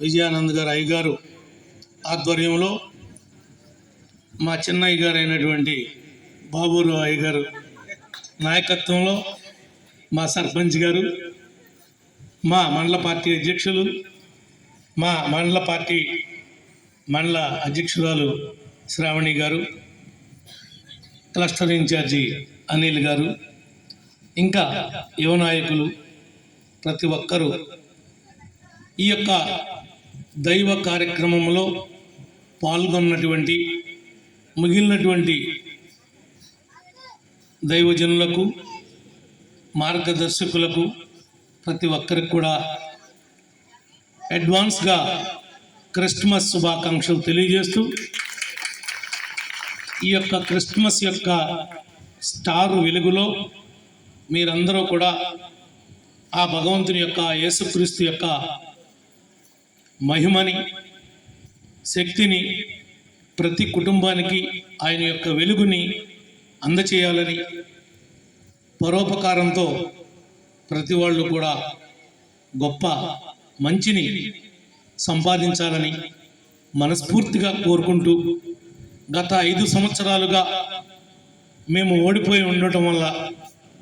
విజయానంద్ గారు అయ్యగారు ఆధ్వర్యంలో మా చిన్నయ్య గారు అయినటువంటి బాబురావు అయ్యగారు నాయకత్వంలో మా సర్పంచ్ గారు మా మండల పార్టీ అధ్యక్షులు మా మండల పార్టీ మండల అధ్యక్షురాలు శ్రావణి గారు క్లస్టర్ ఇన్ఛార్జి అనిల్ గారు ఇంకా యువ నాయకులు ప్రతి ఒక్కరూ ఈ యొక్క దైవ కార్యక్రమంలో పాల్గొన్నటువంటి మిగిలినటువంటి దైవజనులకు మార్గదర్శకులకు ప్రతి ఒక్కరికి కూడా అడ్వాన్స్గా క్రిస్మస్ శుభాకాంక్షలు తెలియజేస్తూ ఈ యొక్క క్రిస్మస్ యొక్క స్టార్ వెలుగులో మీరందరూ కూడా ఆ భగవంతుని యొక్క యేసుక్రీస్తు యొక్క మహిమని శక్తిని ప్రతి కుటుంబానికి ఆయన యొక్క వెలుగుని అందచేయాలని పరోపకారంతో ప్రతి వాళ్ళు కూడా గొప్ప మంచిని సంపాదించాలని మనస్ఫూర్తిగా కోరుకుంటూ గత ఐదు సంవత్సరాలుగా మేము ఓడిపోయి ఉండటం వల్ల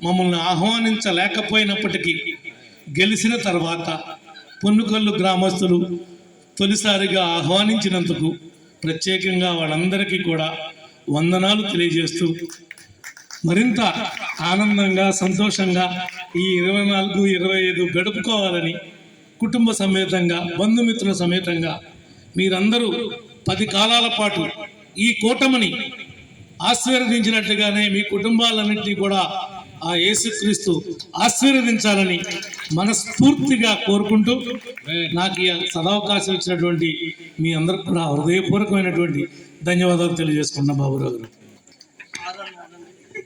మమ్మల్ని ఆహ్వానించలేకపోయినప్పటికీ గెలిచిన తర్వాత పొన్నుకల్లు గ్రామస్తులు తొలిసారిగా ఆహ్వానించినందుకు ప్రత్యేకంగా వాళ్ళందరికీ కూడా వందనాలు తెలియజేస్తూ మరింత ఆనందంగా సంతోషంగా ఈ ఇరవై నాలుగు ఇరవై ఐదు గడుపుకోవాలని కుటుంబ సమేతంగా బంధుమిత్రుల సమేతంగా మీరందరూ పది కాలాల పాటు ఈ కూటమిని ఆశీర్వదించినట్లుగానే మీ కుటుంబాలన్నింటినీ కూడా ఆ యేసుక్రీస్తు ఆశీర్వదించాలని మనస్ఫూర్తిగా కోరుకుంటూ నాకు ఈ సదవకాశం ఇచ్చినటువంటి మీ అందరికి కూడా హృదయపూర్వకమైనటువంటి ధన్యవాదాలు తెలియజేసుకున్నా బాబురావు గారు.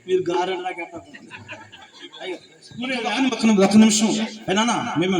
మీరు గారెలా ఒక నిమిషం- అయినా మేము